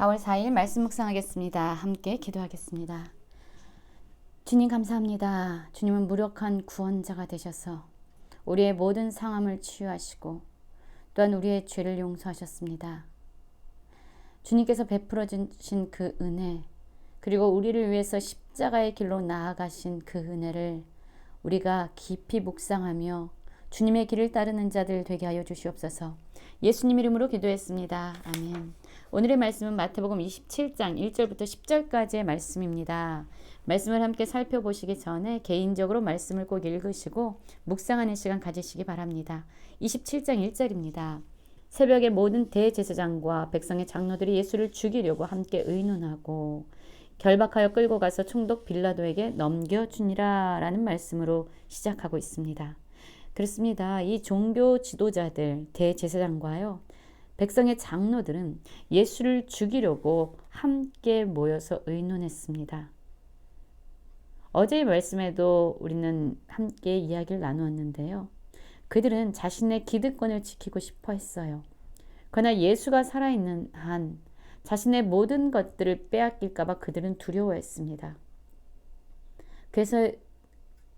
4월 4일 말씀 묵상하겠습니다. 함께 기도하겠습니다. 주님 감사합니다. 주님은 무력한 구원자가 되셔서 우리의 모든 상함을 치유하시고 또한 우리의 죄를 용서하셨습니다. 주님께서 베풀어 주신 그 은혜 그리고 우리를 위해서 십자가의 길로 나아가신 그 은혜를 우리가 깊이 묵상하며 주님의 길을 따르는 자들 되게 하여 주시옵소서. 예수님 이름으로 기도했습니다. 아멘. 오늘의 말씀은 마태복음 27장 1절부터 10절까지의 말씀입니다. 말씀을 함께 살펴보시기 전에 개인적으로 말씀을 꼭 읽으시고 묵상하는 시간 가지시기 바랍니다. 27장 1절입니다. 새벽에 모든 대제사장과 백성의 장로들이 예수를 죽이려고 함께 의논하고 결박하여 끌고 가서 총독 빌라도에게 넘겨주니라 라는 말씀으로 시작하고 있습니다. 그렇습니다. 이 종교 지도자들, 대제사장과요, 백성의 장로들은 예수를 죽이려고 함께 모여서 의논했습니다. 어제의 말씀에도 우리는 함께 이야기를 나누었는데요. 그들은 자신의 기득권을 지키고 싶어 했어요. 그러나 예수가 살아있는 한 자신의 모든 것들을 빼앗길까봐 그들은 두려워했습니다. 그래서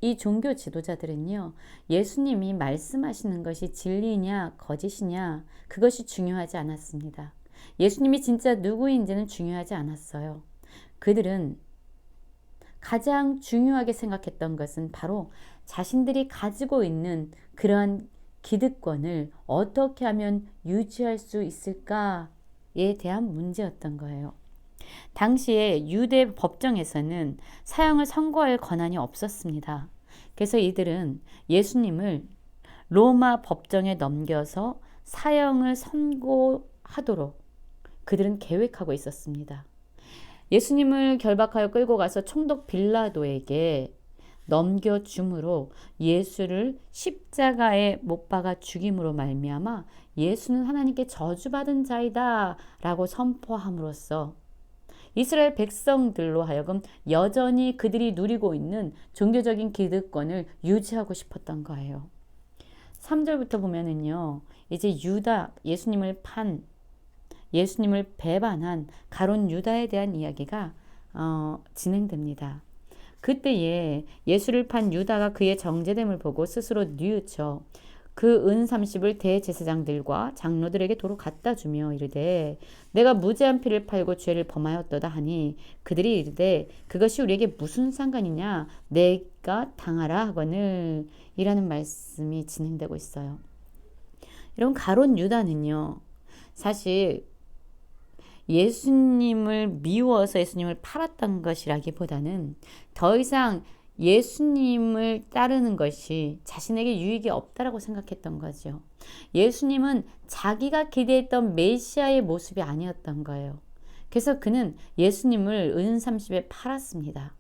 이 종교 지도자들은요, 예수님이 말씀하시는 것이 진리냐, 거짓이냐, 그것이 중요하지 않았습니다. 예수님이 진짜 누구인지는 중요하지 않았어요. 그들은 가장 중요하게 생각했던 것은 바로 자신들이 가지고 있는 그러한 기득권을 어떻게 하면 유지할 수 있을까에 대한 문제였던 거예요. 당시에 유대 법정에서는 사형을 선고할 권한이 없었습니다. 그래서 이들은 예수님을 로마 법정에 넘겨서 사형을 선고하도록 그들은 계획하고 있었습니다. 예수님을 결박하여 끌고 가서 총독 빌라도에게 넘겨줌으로 예수를 십자가에 못 박아 죽임으로 말미암아 예수는 하나님께 저주받은 자이다라고 선포함으로써 이스라엘 백성들로 하여금 여전히 그들이 누리고 있는 종교적인 기득권을 유지하고 싶었던 거예요. 3절부터 보면은요. 이제 유다 예수님을 판 예수님을 배반한 가론 유다에 대한 이야기가 어, 진행됩니다. 그때에 예수를 판 유다가 그의 정제됨을 보고 스스로 뉘우쳐 그 은 30을 대제사장들과 장로들에게 도로 갖다 주며 이르되 내가 무죄한 피를 팔고 죄를 범하였도다 하니 그들이 이르되 그것이 우리에게 무슨 상관이냐 내가 당하라 하거늘 이라는 말씀이 진행되고 있어요. 여러분 가론 유다는요 사실 예수님을 미워서 예수님을 팔았던 것이라기보다는 더 이상 예수님을 따르는 것이 자신에게 유익이 없다라고 생각했던 거죠. 예수님은 자기가 기대했던 메시아의 모습이 아니었던 거예요. 그래서 그는 예수님을 은 30에 팔았습니다.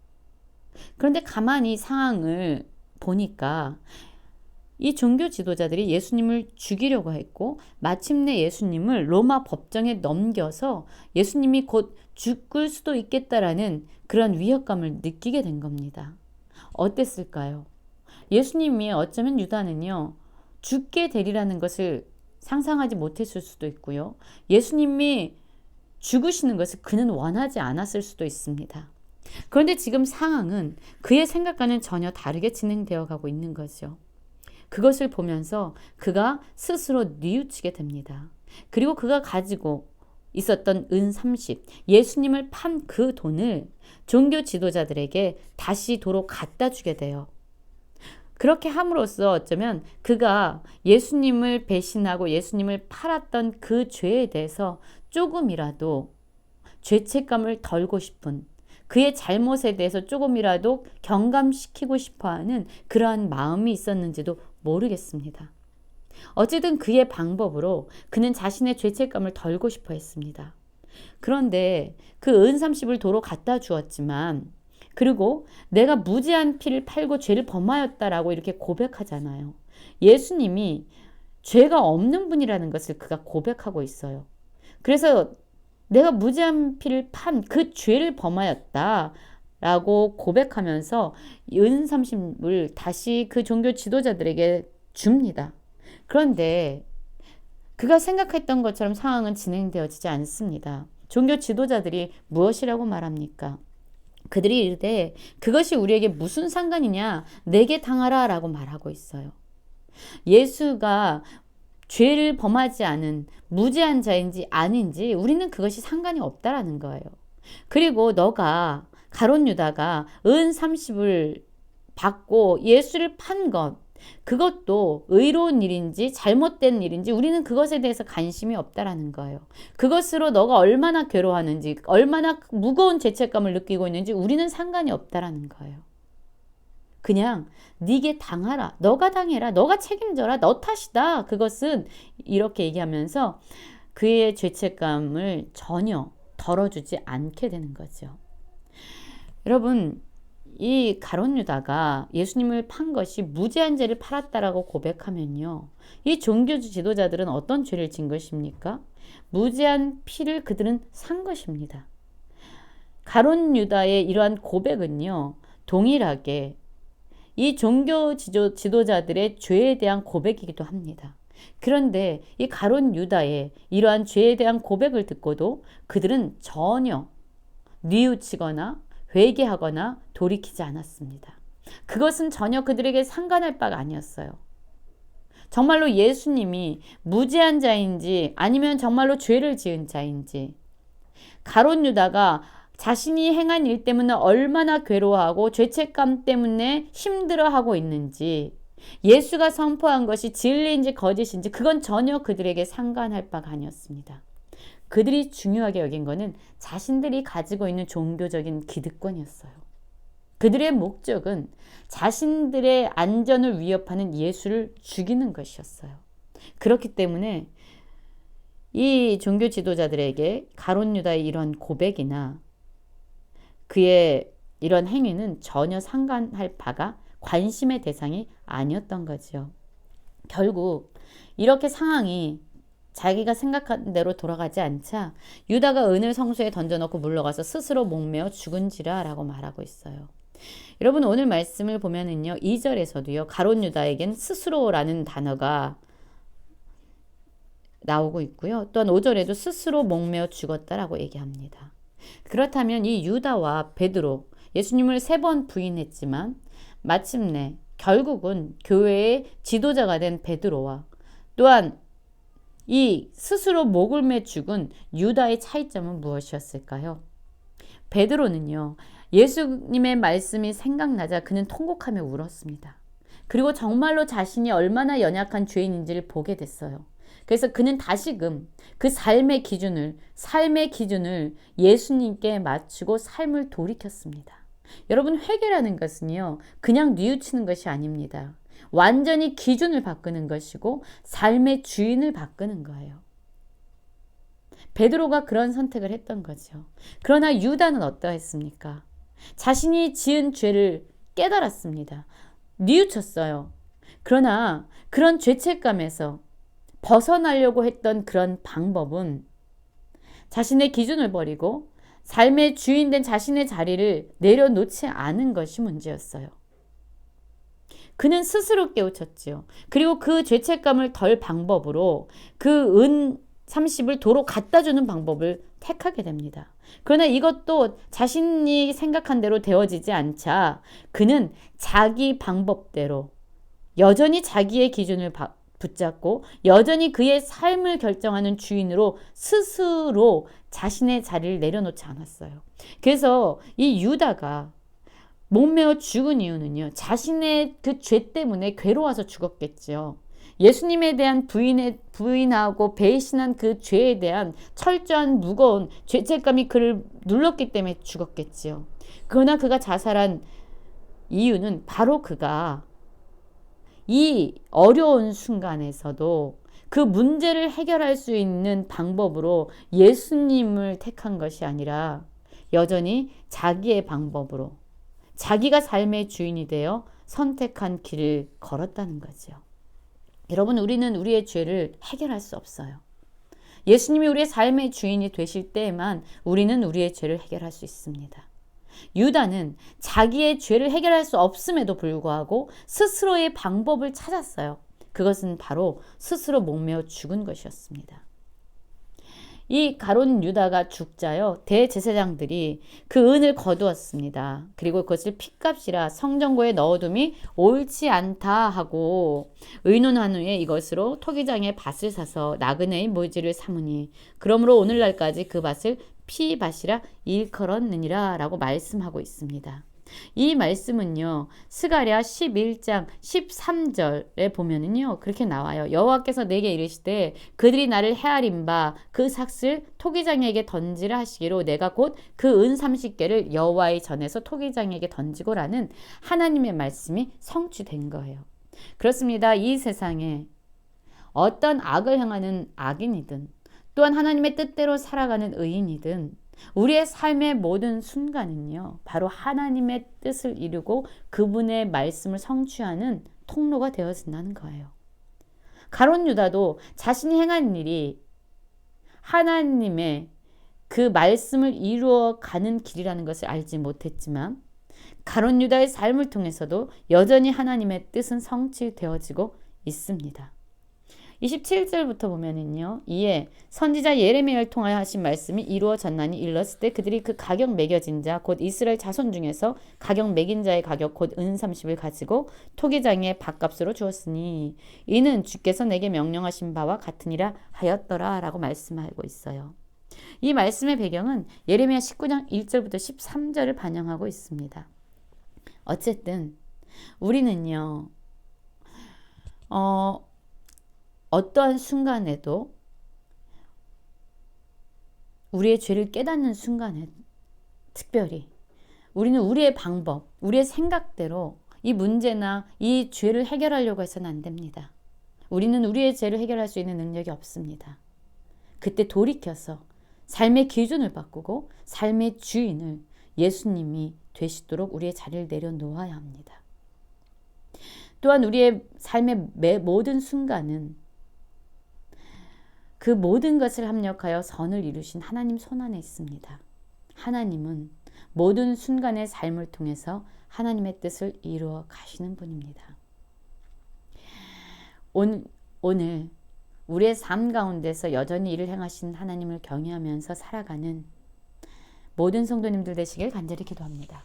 그런데 가만히 상황을 보니까 이 종교 지도자들이 예수님을 죽이려고 했고 마침내 예수님을 로마 법정에 넘겨서 예수님이 곧 죽을 수도 있겠다라는 그런 위협감을 느끼게 된 겁니다. 어땠을까요? 예수님이 어쩌면 유다는요, 죽게 되리라는 것을 상상하지 못했을 수도 있고요. 예수님이 죽으시는 것을 그는 원하지 않았을 수도 있습니다. 그런데 지금 상황은 그의 생각과는 전혀 다르게 진행되어 가고 있는 거죠. 그것을 보면서 그가 스스로 뉘우치게 됩니다. 그리고 그가 가지고 있었던 은 30, 예수님을 판 그 돈을 종교 지도자들에게 다시 도로 갖다 주게 돼요. 그렇게 함으로써 어쩌면 그가 예수님을 배신하고 예수님을 팔았던 그 죄에 대해서 조금이라도 죄책감을 덜고 싶은 그의 잘못에 대해서 조금이라도 경감시키고 싶어 하는 그러한 마음이 있었는지도 모르겠습니다. 어쨌든 그의 방법으로 그는 자신의 죄책감을 덜고 싶어 했습니다. 그런데 그은 30을 도로 갖다 주었지만 그리고 내가 무지한 피를 팔고 죄를 범하였다라고 이렇게 고백하잖아요. 예수님이 죄가 없는 분이라는 것을 그가 고백하고 있어요. 그래서 내가 무지한 피를 판 그 죄를 범하였다. 라고 고백하면서 은 30을 다시 그 종교 지도자들에게 줍니다. 그런데 그가 생각했던 것처럼 상황은 진행되어지지 않습니다. 종교 지도자들이 무엇이라고 말합니까? 그들이 이르되 그것이 우리에게 무슨 상관이냐 내게 당하라 라고 말하고 있어요. 예수가 죄를 범하지 않은 무죄한 자인지 아닌지 우리는 그것이 상관이 없다라는 거예요. 그리고 너가 가론 유다가 은 30을 받고 예수를 판 것, 그것도 의로운 일인지 잘못된 일인지 우리는 그것에 대해서 관심이 없다라는 거예요. 그것으로 너가 얼마나 괴로워하는지, 얼마나 무거운 죄책감을 느끼고 있는지 우리는 상관이 없다라는 거예요. 그냥 네게 당하라. 너가 당해라. 너가 책임져라. 너 탓이다. 그것은 이렇게 얘기하면서 그의 죄책감을 전혀 덜어주지 않게 되는 거죠. 여러분, 이 가론 유다가 예수님을 판 것이 무죄한 죄를 팔았다라고 고백하면요. 이 종교 지도자들은 어떤 죄를 진 것입니까? 무죄한 피를 그들은 산 것입니다. 가론 유다의 이러한 고백은요. 동일하게 이 종교 지도, 지도자들의 죄에 대한 고백이기도 합니다. 그런데 이 가론 유다의 이러한 죄에 대한 고백을 듣고도 그들은 전혀 뉘우치거나 회개하거나 돌이키지 않았습니다. 그것은 전혀 그들에게 상관할 바가 아니었어요. 정말로 예수님이 무죄한 자인지 아니면 정말로 죄를 지은 자인지 가론 유다가 자신이 행한 일 때문에 얼마나 괴로워하고 죄책감 때문에 힘들어하고 있는지 예수가 선포한 것이 진리인지 거짓인지 그건 전혀 그들에게 상관할 바가 아니었습니다. 그들이 중요하게 여긴 것은 자신들이 가지고 있는 종교적인 기득권이었어요. 그들의 목적은 자신들의 안전을 위협하는 예수를 죽이는 것이었어요. 그렇기 때문에 이 종교 지도자들에게 가론 유다의 이런 고백이나 그의 이런 행위는 전혀 상관할 바가 관심의 대상이 아니었던 거지요. 결국 이렇게 상황이 자기가 생각한 대로 돌아가지 않자 유다가 은을 성수에 던져놓고 물러가서 스스로 목매어 죽은지라 라고 말하고 있어요. 여러분 오늘 말씀을 보면은요. 2절에서도요. 가론 유다에겐 스스로라는 단어가 나오고 있고요. 또한 5절에도 스스로 목매어 죽었다라고 얘기합니다. 그렇다면 이 유다와 베드로 예수님을 세 번 부인했지만 마침내 결국은 교회의 지도자가 된 베드로와 또한 이 스스로 목을 매 죽은 유다의 차이점은 무엇이었을까요? 베드로는요. 예수님의 말씀이 생각나자 그는 통곡하며 울었습니다. 그리고 정말로 자신이 얼마나 연약한 죄인인지를 보게 됐어요. 그래서 그는 다시금 그 삶의 기준을, 삶의 기준을 예수님께 맞추고 삶을 돌이켰습니다. 여러분, 회개라는 것은요, 그냥 뉘우치는 것이 아닙니다. 완전히 기준을 바꾸는 것이고 삶의 주인을 바꾸는 거예요. 베드로가 그런 선택을 했던 거죠. 그러나 유다는 어떠했습니까? 자신이 지은 죄를 깨달았습니다. 뉘우쳤어요. 그러나 그런 죄책감에서 벗어나려고 했던 그런 방법은 자신의 기준을 버리고 삶의 주인된 자신의 자리를 내려놓지 않은 것이 문제였어요. 그는 스스로 깨우쳤지요. 그리고 그 죄책감을 덜 방법으로 그 은 30을 도로 갖다 주는 방법을 택하게 됩니다. 그러나 이것도 자신이 생각한 대로 되어지지 않자 그는 자기 방법대로 여전히 자기의 기준을 붙잡고 여전히 그의 삶을 결정하는 주인으로 스스로 자신의 자리를 내려놓지 않았어요. 그래서 이 유다가 목매어 죽은 이유는요. 자신의 그 죄 때문에 괴로워서 죽었겠죠. 예수님에 대한 부인에, 부인하고 배신한 그 죄에 대한 철저한 무거운 죄책감이 그를 눌렀기 때문에 죽었겠지요. 그러나 그가 자살한 이유는 바로 그가 이 어려운 순간에서도 그 문제를 해결할 수 있는 방법으로 예수님을 택한 것이 아니라 여전히 자기의 방법으로 자기가 삶의 주인이 되어 선택한 길을 걸었다는 거죠. 여러분, 우리는 우리의 죄를 해결할 수 없어요. 예수님이 우리의 삶의 주인이 되실 때에만 우리는 우리의 죄를 해결할 수 있습니다. 유다는 자기의 죄를 해결할 수 없음에도 불구하고 스스로의 방법을 찾았어요. 그것은 바로 스스로 목매어 죽은 것이었습니다. 이 가론 유다가 죽자요 대제사장들이 그 은을 거두었습니다. 그리고 그것을 핏값이라 성전고에 넣어둠이 옳지 않다 하고 의논한 후에 이것으로 토기장에 밭을 사서 나그네의 모지를 삼으니 그러므로 오늘날까지 그 밭을 피밭이라 일컬었느니라 라고 말씀하고 있습니다. 이 말씀은요. 스가랴 11장 13절에 보면은요. 그렇게 나와요. 여호와께서 내게 이르시되 그들이 나를 헤아린 바 그 삭슬 토기장에게 던지라 하시기로 내가 곧 그 은 30개를 여호와의 전에서 토기장에게 던지고라는 하나님의 말씀이 성취된 거예요. 그렇습니다. 이 세상에 어떤 악을 행하는 악인이든 또한 하나님의 뜻대로 살아가는 의인이든 우리의 삶의 모든 순간은요, 바로 하나님의 뜻을 이루고 그분의 말씀을 성취하는 통로가 되어진다는 거예요. 가론 유다도 자신이 행한 일이 하나님의 그 말씀을 이루어 가는 길이라는 것을 알지 못했지만, 가론 유다의 삶을 통해서도 여전히 하나님의 뜻은 성취되어지고 있습니다. 27절부터 보면은요. 이에 선지자 예레미야를 통하여 하신 말씀이 이루어졌나니 일렀을 때 그들이 그 가격 매겨진 자 곧 이스라엘 자손 중에서 가격 매긴 자의 가격 곧 은 30을 가지고 토기장에 밥값으로 주었으니 이는 주께서 내게 명령하신 바와 같으니라 하였더라라고 말씀하고 있어요. 이 말씀의 배경은 예레미야 19장 1절부터 13절을 반영하고 있습니다. 어쨌든 우리는요. 어 어떠한 순간에도 우리의 죄를 깨닫는 순간에 특별히 우리는 우리의 방법, 우리의 생각대로 이 문제나 이 죄를 해결하려고 해서는 안 됩니다. 우리는 우리의 죄를 해결할 수 있는 능력이 없습니다. 그때 돌이켜서 삶의 기준을 바꾸고 삶의 주인을 예수님이 되시도록 우리의 자리를 내려놓아야 합니다. 또한 우리의 삶의 모든 순간은 그 모든 것을 합력하여 선을 이루신 하나님 손안에 있습니다. 하나님은 모든 순간의 삶을 통해서 하나님의 뜻을 이루어 가시는 분입니다. 오늘 우리의 삶 가운데서 여전히 일을 행하신 하나님을 경외하면서 살아가는 모든 성도님들 되시길 간절히 기도합니다.